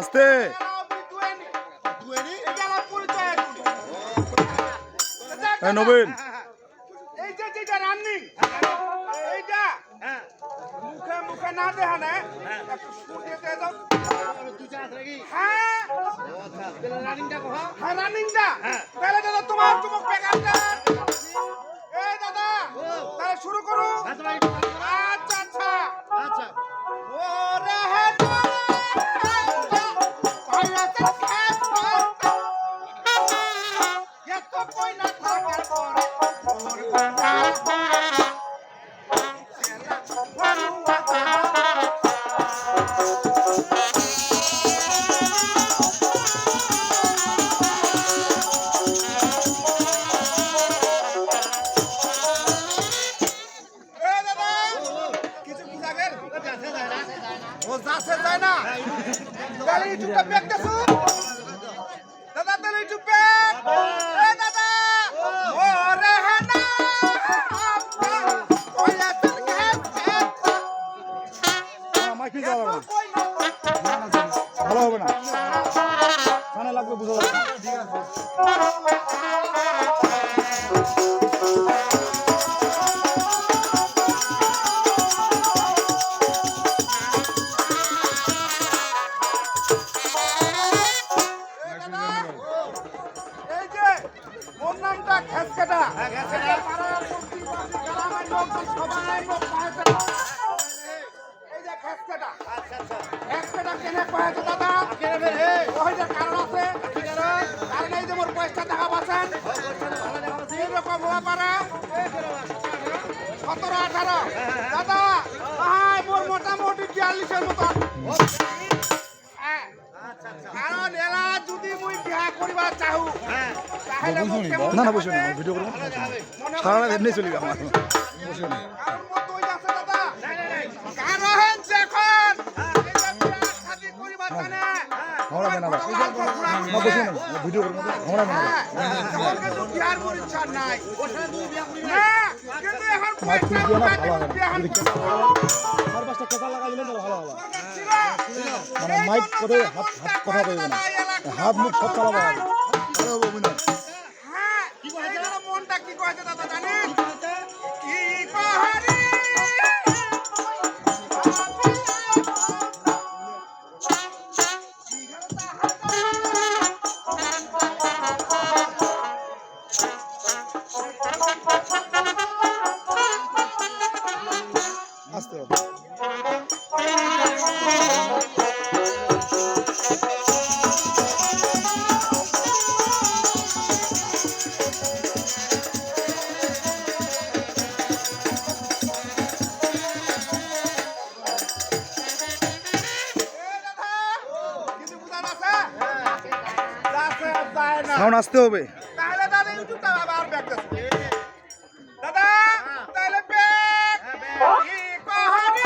আস্তে নবীন এই যে যেটা রানিং এইটা মুখে মুখে না দেখা না একটু স্কুটি দিয়ে দাও হ্যাঁ। হ্যাঁ রানিংটা। তাহলে যাচ্ছে যায় না? তাহলে ইউটিউবটা ব্যাক দেছো দাদা, তাহলে ইউটিউব ব্যাক এ দাদা ও রে হানা। ওয়া তুল কাপ মাইক নিতে হবে না। ভালো হবে না। কানে লাগবে বুঝা যাবে। না। এই সতেরো আঠারো। দাদা আয় মোর মোটামুটি বিয়াল্লিশের মতন হ্যাঁ। কারণ এলা যদি মুই বিয়া করিবা চাহু না না বসে না ভিডিও করব সারা রাত এমনি চলবে আমার। জানে ভিডিও হ্যাঁ, হবে। ছিল। মানে মাইক করে হাত হাত কথা কইবে না হাত মুখ সব চালাবো। হবে হ্যাঁ, মনটা কি কয়েছে দাদা জানেন? যায় না। সাউন্ড আসতে হবে তাহলে দাদা ইউটিউবটা আবার ব্যাক দাদা তাহলে ব্যাক কি কহারি?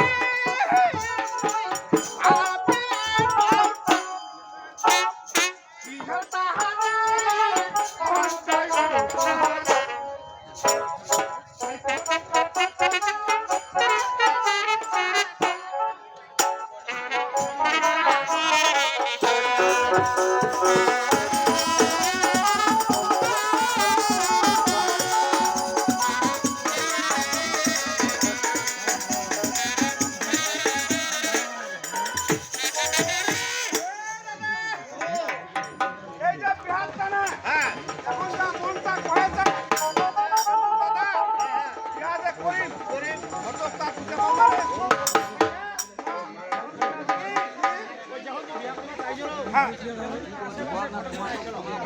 হ্যাঁ।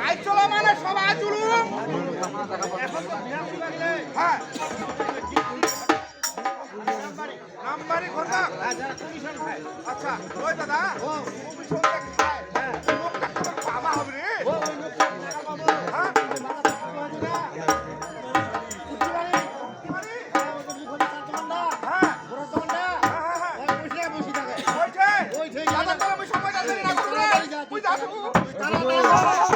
আই চলো মানে সবাই নাম্বারি ঘণ্টা আচ্ছা ওই দাদা কমিশন দাঁড়া দাঁড়া